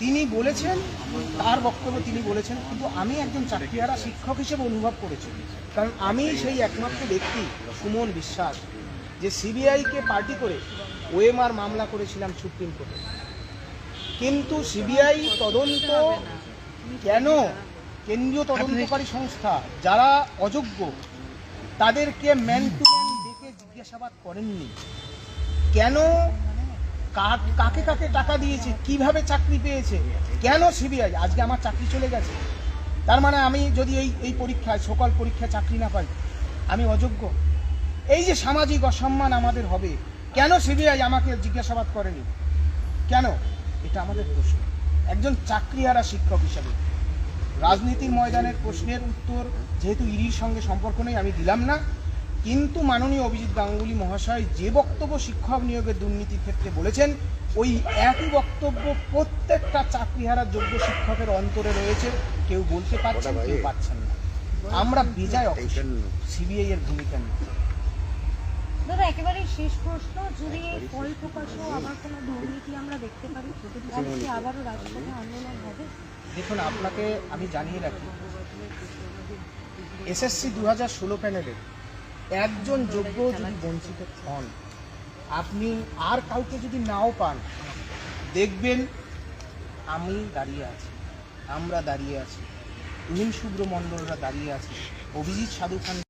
তিনি বলেছেন, তার বক্তব্য তিনি বলেছেন, কিন্তু আমি একজন চাকরিহারা শিক্ষক হিসেবে অনুভব করেছি। কারণ আমি সেই একমাত্র ব্যক্তি, সুমন বিশ্বাস, যে সিবিআইকে পার্টি করে ওএমআর মামলা করেছিলাম সুপ্রিম কোর্টে। কিন্তু সিবিআই তদন্ত কেন কেন্দ্রীয় তদন্তকারী সংস্থা, যারা অযোগ্য, তাদেরকে ম্যান টু ম্যান ডেকে জিজ্ঞাসাবাদ করেননি? কেন কাকে কাকে টাকা দিয়েছে? কীভাবে চাকরি পেয়েছে? কেন সিবিআই? আজকে আমার চাকরি চলে গেছে। তার মানে আমি যদি এই এই পরীক্ষায়, সকল পরীক্ষায় চাকরি না পাই, আমি অযোগ্য? এই যে সামাজিক অসম্মান আমাদের হবে, কেন সিবিআই আমাকে জিজ্ঞাসাবাদ করেনি? কেন? এটা আমাদের প্রশ্ন। একজন চাকরিহারা শিক্ষক হিসাবে। রাজনীতির ময়দানের প্রশ্নের উত্তর যেহেতু ইডির সঙ্গে সম্পর্ক নেই, আমি দিলাম না। কিন্তু মাননীয় অভিজিৎ গাঙ্গুলি মহাশয় যে বক্তব্য শিক্ষক নিয়োগের দুর্নীতির ক্ষেত্রে বলেছেন ওই একই বক্তব্য প্রত্যেকটা চাকরিহারা যোগ্য শিক্ষকের অন্তরে রয়েছে। কেউ বলতে পারছেন কেউ পাচ্ছেন না। আমরা বেজায় সিবিআই এর ভূমিকা নিই দাদা একেবারে শেষ প্রশ্ন যদি ফল প্রকাশও আবার কোনো দুর্নীতি আমরা দেখতে পারি তাহলে আবারও রাজপথে আন্দোলন হবে। দেখুন আপনাকে আমি জানিয়ে রাখি এসএসসি দু হাজার ষোলো প্যানেলের একজন যোগ্য যদি বঞ্চিত হন, আপনি আর কাউকে যদি নাও পান, দেখবেন আমি দাঁড়িয়ে আছি, আমরা দাঁড়িয়ে আছি তুহিন শুভ্র মণ্ডলরা দাঁড়িয়ে আছে, অভিজিৎ সাধু খান